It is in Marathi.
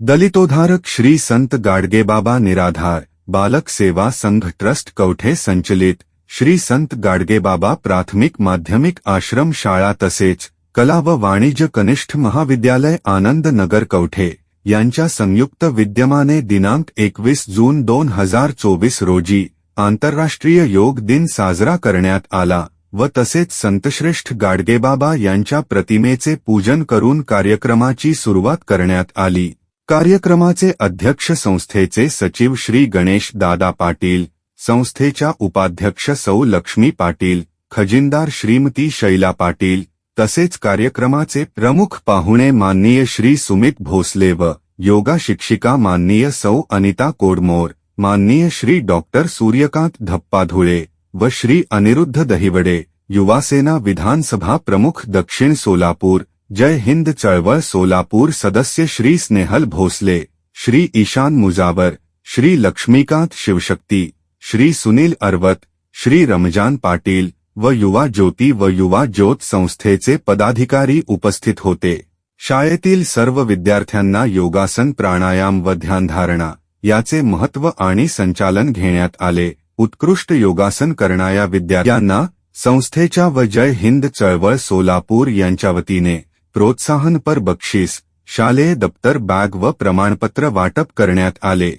दलितोद्धारक श्री संत गाडगेबाबा निराधार बालक सेवा संघ ट्रस्ट कवठे संचलित श्री संत गाडगेबाबा प्राथमिक माध्यमिक आश्रम शाळा तसेच कला व वाणिज्य कनिष्ठ महाविद्यालय आनंद नगर कवठे यांच्या संयुक्त विद्यमाने दिनांक एकवीस जून दोन हजार चोवीस रोजी आंतरराष्ट्रीय योग दिन साजरा करण्यात आला व तसेच संतश्रेष्ठ गाडगेबाबा यांच्या प्रतिमेचे पूजन करून कार्यक्रमाची सुरुवात करण्यात आली. कार्यक्रमाचे अध्यक्ष संस्थेचे सचिव श्री गणेश दादा पाटील संस्थेच्या उपाध्यक्ष सौ लक्ष्मी पाटील खजिनदार श्रीमती शैला पाटील तसेच कार्यक्रमाचे प्रमुख पाहुणे माननीय श्री सुमित भोसले व योगा शिक्षिका माननीय सौ अनिता कोडमोर माननीय श्री डॉक्टर सूर्यकांत धप्पाधुळे व श्री अनिरुद्ध दहिवडे युवासेना विधानसभा प्रमुख दक्षिण सोलापूर जय हिंद चळवळ सोलापूर सदस्य श्री स्नेहल भोसले श्री ईशान मुजावर श्री लक्ष्मीकांत शिवशक्ती श्री सुनील अर्वत श्री रमजान पाटील व युवा ज्योती व युवा ज्योत संस्थेचे पदाधिकारी उपस्थित होते. शाळेतील सर्व विद्यार्थ्यांना योगासन प्राणायाम व ध्यानधारणा याचे महत्त्व आणि संचालन घेण्यात आले. उत्कृष्ट योगासन करणाऱ्या विद्यार्थ्यांना संस्थेच्या व जय हिंद चळवळ सोलापूर यांच्या वतीने प्रोत्साहनपर बक्षीस शालेय दप्तर बॅग व प्रमाणपत्र वाटप करण्यात आले.